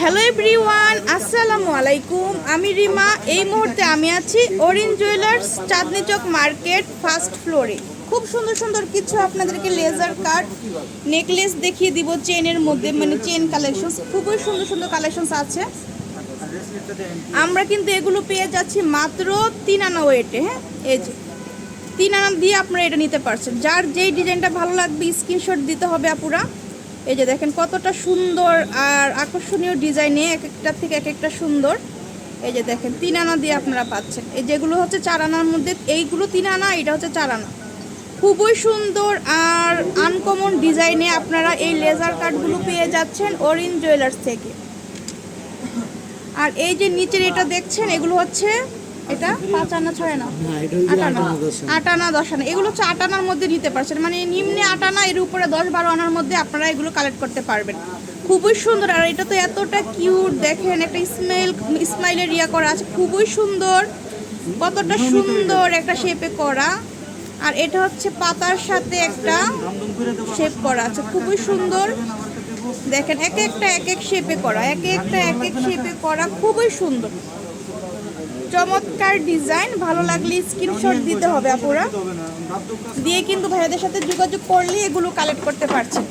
Hello everyone আসসালামু আলাইকুম। আমি রিমা। এই মুহূর্তে আমি আছি Arin jewellers Chandni Chowk market first ফ্লোরে। খুব সুন্দর সুন্দর কিছু আপনাদেরকে লেজার কাট, নেকলেস দেখিয়ে দিব চেনের মধ্যে মানে চেন কালেকশন খুবই সুন্দর সুন্দর কালেকশনস আছে। আমরা কিন্তু এগুলো পেয়ে যাচ্ছি মাত্র তিন আনা ওয়েটে হ্যাঁ? এই যে, তিন আনা দিয়ে আপনারা এটা নিতে পারছেন। যার যেই ডিজাইনটা ভালো লাগবে স্ক্রিনশট দিতে হবে আপুরা। এই যে দেখেন কতটা সুন্দর আর আকর্ষণীয় ডিজাইনে এক একটা থেকে এক একটা সুন্দর। এই যে দেখেন, তিন আনা দিয়ে আপনারা পাচ্ছেন। এই যেগুলো হচ্ছে চার আনার মধ্যে, এইগুলো তিন আনা এটা হচ্ছে চার আনা। খুবই সুন্দর আর আনকমন ডিজাইনে আপনারা এই লেজার কাটগুলো পেয়ে যাচ্ছেন অরিন জুয়েলার্স থেকে। আর এই যে নিচের এটা দেখছেন, এগুলো হচ্ছে এটা? পাঁচ আনা ছয় আনা? হ্যাঁ, আটানা আটানা দশ আনা। দশ আনা। এগুলো হচ্ছে আটানার মধ্যে নিতে পারছেন। মানে নিম্নে আটানা এর উপরে দশ বারো আনার মধ্যে আপনারা এগুলো কালেক্ট করতে পারবেন। খুবই সুন্দর। আর এটা তো এতটা কিউট দেখেন একটা স্মাইল স্মাইলের ইয়া করা আছে। খুবই সুন্দর। কতটা সুন্দর একটা শেপে করা। আর এটা হচ্ছে পাতার সাথে একটা শেপ করা আছে। খুবই সুন্দর। দেখেন এক একটা এক এক শেপে করা। এক একটা এক এক শেপে করা। খুবই সুন্দর। চমৎকার ডিজাইন, ভালো লাগলে স্ক্রিনশট দিতে হবে আপুরা। দিয়ে কিন্তু ভাইয়াদের সাথে যোগাযোগ করলে এগুলো কালেক্ট করতে পারছেন।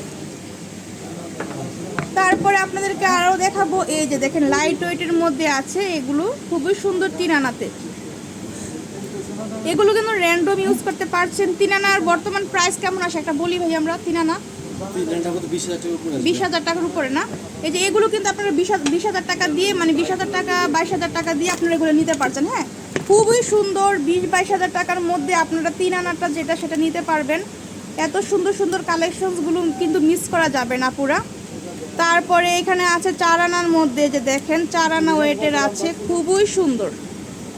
তারপরে আপনাদেরকে আরও দেখাবো, এই যে দেখেন লাইট ওয়েটের মধ্যে আছে এগুলো, খুবই সুন্দর তিন আনাতে এগুলো কিন্তু র্যান্ডম ইউজ করতে পারছেন। তিন আনার বর্তমান প্রাইস কেমন আসে একটা বলি ভাই আমরা তিন আনা তিনটা কত বিশ হাজার টাকার উপরে না? এই যে এগুলো কিন্তু আপনারা বিশ হাজার টাকা দিয়ে মানে বিশ হাজার টাকা, বাইশ হাজার টাকা দিয়ে আপনারা এগুলো নিতে পারছেন হ্যাঁ? খুবই সুন্দর বিশ বাইশ হাজার টাকার মধ্যে আপনারা তিন আনাটা যেটা সেটা নিতে পারবেন। এত সুন্দর সুন্দর কালেকশনসগুলো কিন্তু মিস করা যাবে না পুরা। তারপরে এখানে আছে চার আনার মধ্যে যে দেখেন, চার আনা ওয়েটের আছে, খুবই সুন্দর।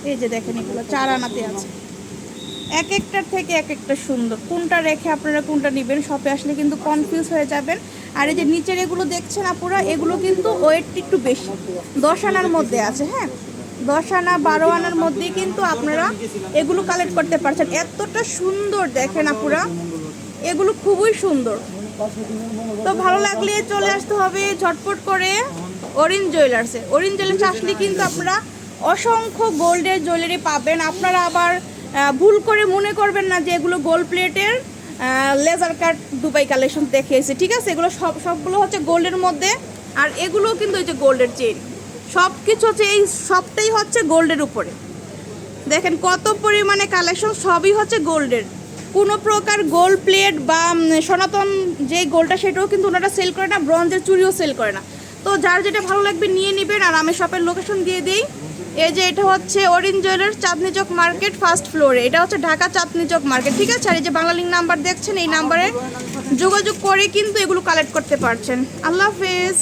এই যে দেখেন এগুলো, চার আনাতে আছে। এক একটার থেকে এক একটা সুন্দর। কোনটা রেখে আপনারা কোনটা নেবেন শপে আসলে কিন্তু কনফিউজ হয়ে যাবেন। আর এই যে নিচের এগুলো দেখছেন আপুরা, এগুলো কিন্তু ওয়েটটি একটু বেশি। দশ আনার মধ্যে আছে হ্যাঁ? দশ আনা, বারো আনার মধ্যে কিন্তু আপনারা এগুলো কালেক্ট করতে পারছেন। এতটা সুন্দর দেখেন আপুরা, এগুলো খুবই সুন্দর। তো ভালো লাগলে চলে আসতে হবে ঝটপট করে অরিন জুয়েলার্সে অরিন জুয়েলার্সে আসলে কিন্তু আপনারা অসংখ্য গোল্ডের জুয়েলারি পাবেন। আপনারা আবার ভুল করে মনে করবেন না যে এগুলো গোল্ড প্লেটের লেজার কাট দুবাই কালেকশন দেখিয়েছে, ঠিক আছে? এগুলো সব, সবগুলো হচ্ছে গোল্ডের মধ্যে, আর এগুলোও কিন্তু এই যে গোল্ডের চেন সব কিছু হচ্ছে এই সবটাই হচ্ছে গোল্ডের উপরে। দেখেন কত পরিমাণে কালেকশন সবই হচ্ছে গোল্ডের। কোনো প্রকার গোল্ড প্লেট বা সনাতন যে গোল্ডটা সেটাও কিন্তু ওনারা সেল করে না ব্রঞ্জের চুড়িও সেল করে না। তো যার যেটা ভালো লাগবে নিয়ে নেবেন, আর আমি শপের লোকেশন দিয়ে দিই। এই যে এটা হচ্ছে Arin jeweller Chandni Chowk market first ফ্লোরে এটা হচ্ছে ঢাকা চাঁদনি চক মার্কেট, ঠিক আছে? আর এই যে বাংলালিং নাম্বার দেখছেন, এই নাম্বারে যোগাযোগ করে কিন্তু এগুলো কালেক্ট করতে পারছেন। আল্লাহ হাফেজ।